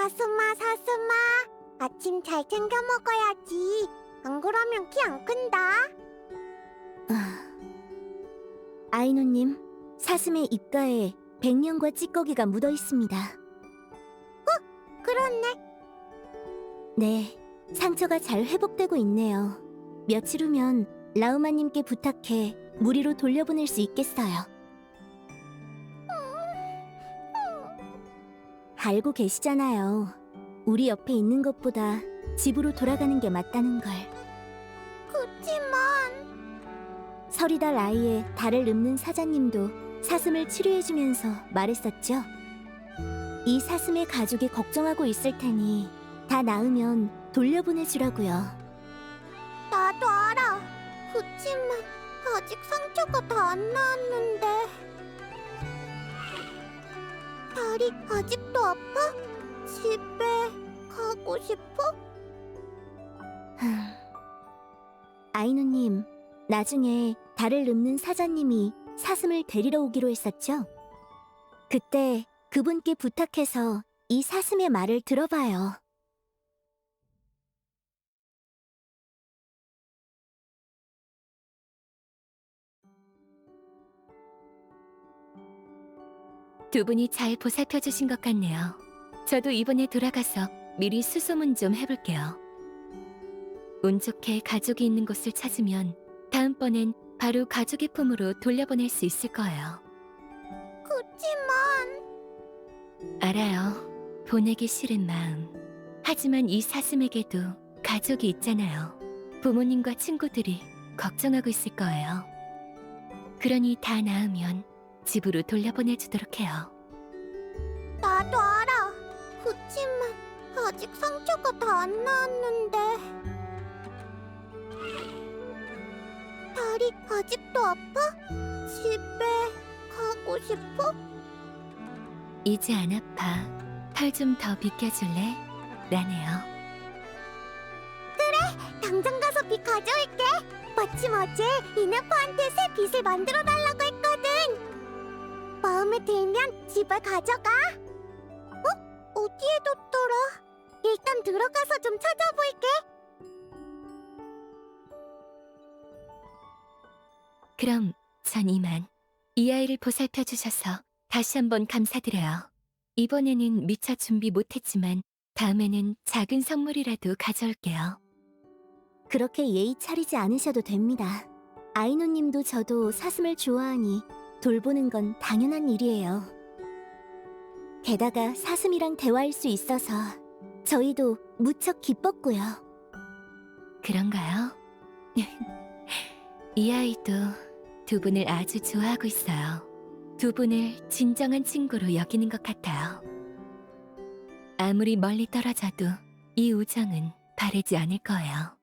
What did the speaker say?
사슴아, 사슴아. 아침 잘 챙겨 먹어야지. 안 그러면 키 안 큰다. 아... 아이노님, 사슴의 입가에 백년과 찌꺼기가 묻어 있습니다. 그렇네. 네, 상처가 잘 회복되고 있네요. 며칠 후면 라우마님께 부탁해 무리로 돌려보낼 수 있겠어요. 알고 계시잖아요. 우리 옆에 있는 것보다 집으로 돌아가는 게 맞다는 걸. 그치만 서리달 아이의 달을 읊는 사자님도 사슴을 치료해주면서 말했었죠. 이 사슴의 가족이 걱정하고 있을 테니 다 나으면 돌려보내주라고요. 나도 알아. 그치만 아직 상처가 다 안 나았는데. 아직도 아파? 집에 가고 싶어? 아이누님, 나중에 달을 읊는 사자님이 사슴을 데리러 오기로 했었죠? 그때 그분께 부탁해서 이 사슴의 말을 들어봐요. 두 분이 잘 보살펴 주신 것 같네요. 저도 이번에 돌아가서 미리 수소문 좀 해볼게요. 운 좋게 가족이 있는 곳을 찾으면 다음번엔 바로 가족의 품으로 돌려보낼 수 있을 거예요. 그치만 알아요. 보내기 싫은 마음. 하지만 이 사슴에게도 가족이 있잖아요. 부모님과 친구들이 걱정하고 있을 거예요. 그러니 다 나으면 집으로 돌려보내주도록 해요. 나도 알아. 그치만 아직 상처가 다 안 나았는데. 다리 아직도 아파? 집에 가고 싶어? 이제 안 아파. 팔좀더 비껴줄래? 라네요. 당장 가서 빗 가져올게. 마침 어제 이네퍼한테 새 빗을 만들어 했거든. 마음에 들면 집에 가져가. 어? 어디에 뒀더라? 일단 들어가서 좀 찾아볼게. 그럼 전 이만 이 아이를 보살펴 주셔서 다시 한번 감사드려요. 이번에는 미처 준비 못했지만 다음에는 작은 선물이라도 가져올게요. 그렇게 예의 차리지 않으셔도 됩니다. 아이노님도 저도 사슴을 좋아하니 돌보는 건 당연한 일이에요. 게다가 사슴이랑 대화할 수 있어서 저희도 무척 기뻤고요. 그런가요? 이 아이도 두 분을 아주 좋아하고 있어요. 두 분을 진정한 친구로 여기는 것 같아요. 아무리 멀리 떨어져도 이 우정은 바래지 않을 거예요.